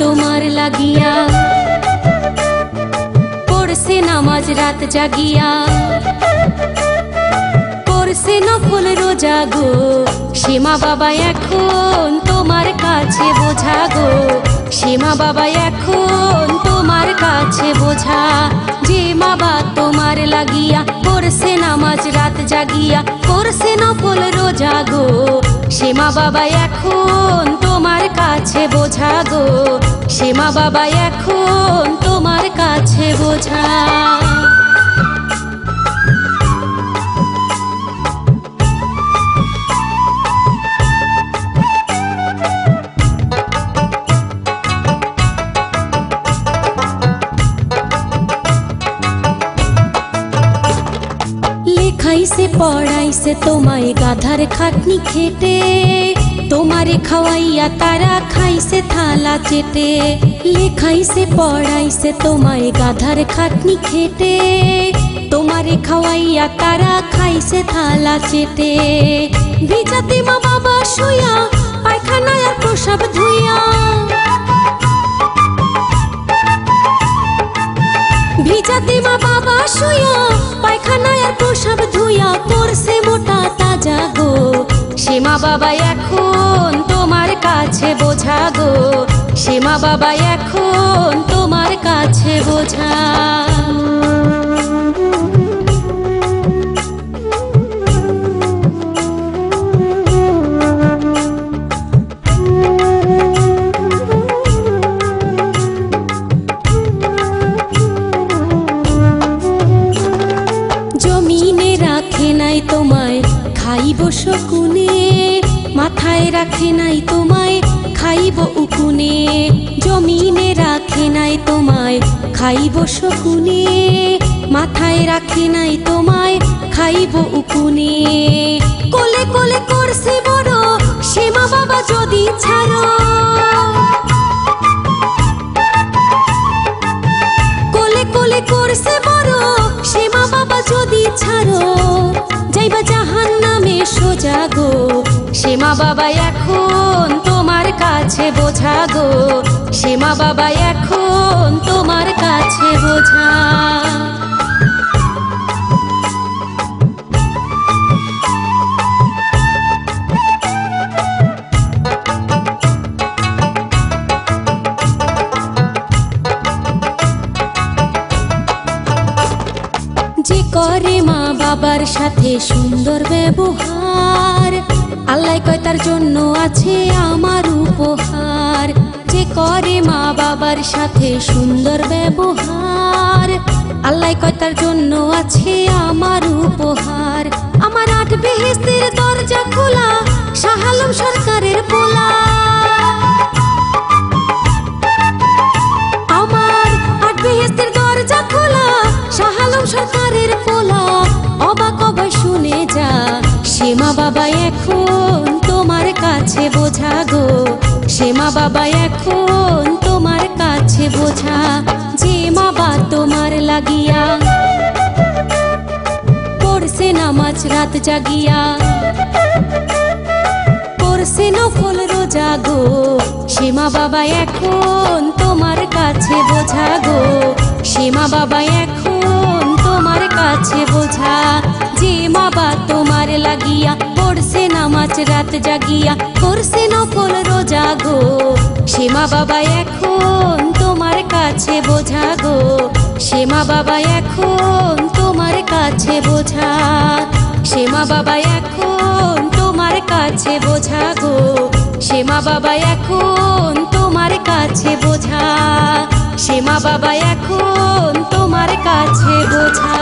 তোমার লাগিয়া। পড়ছে নামাজ রাত জাগিয়া। করছে নফল রোজা গো সীমা বাবা এখন তোমার কাছে বোঝা গো। সীমা বাবা এখন তোমার কাছে বোঝা, যে বাবা তোমার লাগিয়া। করছে নামাজ রাত জাগিয়া করছে নফল রোজা গো সীমা বাবা এখন কাছে বোঝা গো সীমা বাবা এখন তোমার কাছে বোঝা। লেখাইছে, পড়াইছে, তোমায় গাধার খাটনি খেটে। তোমারে খাওয়াইয়া তারা খাইছে থালা চেটে, লেখাইছে, পড়াইছে তোমায় গাধার খাটনি খেটে। তোমারে খাওয়াইয়া তারা খাইছে থালা চেটে, ভিজাতে মা বাবা শুয়া পায়খানায় আর প্রসাব ধুইয়া। ভিজাতে মা বাবা শুয়া পায়খানায় আর প্রসাব ধুইয়া করছে মোটা তাজা গো। সীমা বাবা এখন তোমার কাছে বোঝা গো। সীমা বাবা এখন তোমার কাছে বোঝা। জমিনে রাখে নাই তোমায়, খাইব শকুনে মাথায় রাখে নাই তোমায়, খাইব উকুনে। জমিনে রাখে নাই তোমায়, খাইব শকুনে। মাথায় রাখে নাই তোমায়, খাইব উকুনে। কোলে কোলে করছে বড় শ্যামা বাবা যদি ছাড়ো সীমা বাবা এখন তোমার কাছে বোঝা গো। সীমা বাবা এখন তোমার কাছে বোঝা। করে মা বাবার সাথে সুন্দর ব্যবহার আল্লাহ কয়, তার জন্য আছে আমার উপহার। যে করে মা বাবার সাথে সুন্দর ব্যবহার। আল্লাহ কয়, তার জন্য আছে আমার উপহার। আমার আট বেহেস্তের দরজা খোলা শাহালম সরকারের পোলা। সীমা বাবা এখন তোমার কাছে বোঝা গো। সীমা বাবা এখন তোমার কাছে বোঝা। যে বাবা তোমার লাগিয়া পড়ছে নামাজ রাত জাগিয়া। করছে নফল রোজা গো। সীমা বাবা এখন তোমার কাছে বোঝা গো। সীমা বাবা এখন তোমার কাছে বোঝা। যে বাবা তোমার লাগিয়া, পড়ছে নামাজ রাত জাগিয়া, করছে নফল রোজা গো। সীমা বাবা এখন তোমার কাছে বোঝা গো। সীমা বাবা এখন তোমার কাছে বোঝা। সীমা বাবা এখন তোমার কাছে বোঝা গো। সীমা বাবা এখন তোমার কাছে বোঝা। সীমা বাবা এখন তোমার কাছে বোঝা।